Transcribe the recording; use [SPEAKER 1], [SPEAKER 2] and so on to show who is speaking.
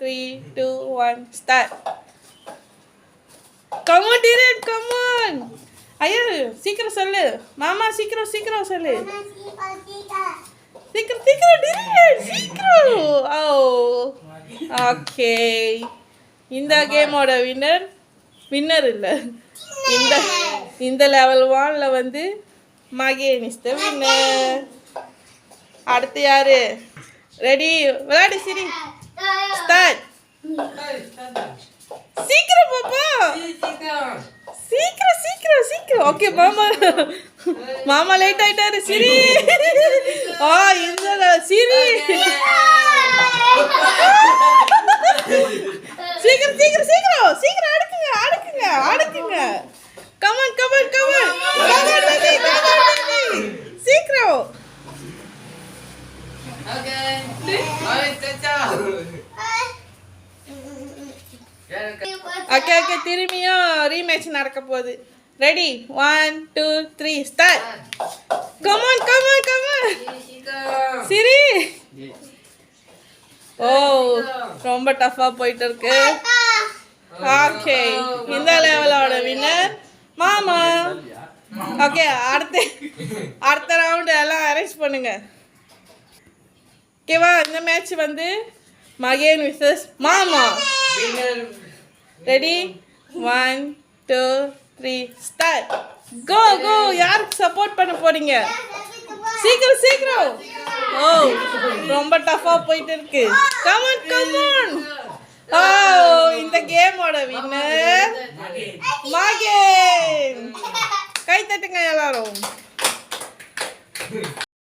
[SPEAKER 1] Three two one start come on டிரன் come on ஐயோ சீக்கிரம் சொல்லு. மாமா சீக்கிரம் சீக்கிரம் சொல்லு. சீக்கிரம் சீக்கிரம். டிரன் சீக்கிரம் ஓ ஓகே இந்த கேமோட வின்னர் வின்னர் இல்லை. இந்த இந்த லெவல் ஒன்ல வந்து மகேன் இஸ் த வின்னர் அடுத்து யாரு? ரெடி விளையாடு சிரி. ஸ்டார்ட் சீக்கிரம் பாப்பா. சீக்கிரம் சீக்கிரம் சீக்கிரம். ஓகே மாமா. மாமா லேட் ஆயிட்டாரு சிரி. ஆ இந்த சிரி. சீக்கிரம் சீக்கிரம் சீக்கிரம். சீக்கிரம் அடுக்குங்க அடுக்குங்க அடுக்குங்க. Come on come on come on come on baby come on baby சீக்கிரம். ஓகே ஓகே திரும்பியும் ரீமேட்ச் நடக்க போகுது. Ready one two three start come on come on come on சிரி ஓ ரொம்ப டஃப்பாக போயிட்டு இருக்கு ஓகே இந்த லெவலோட வின்னர் மாமா. ஓகே அடுத்து அடுத்த ரவுண்டு எல்லாம் அரேஞ்ச் பண்ணுங்க. ஓகேவா? இந்த மேட்ச் வந்து மகேன் விசஸ் மாமா. Ready one two three start go go யாருக்கு சப்போர்ட் பண்ண போறீங்க? சீக்கிரம் சீக்கிரம். ஓ ரொம்ப டஃபா போயிட்டு இருக்கு. கமான் கமான் ஓ இந்த கேமோட வின்னர் மகேன். கை தட்டுங்க எல்லாரும்.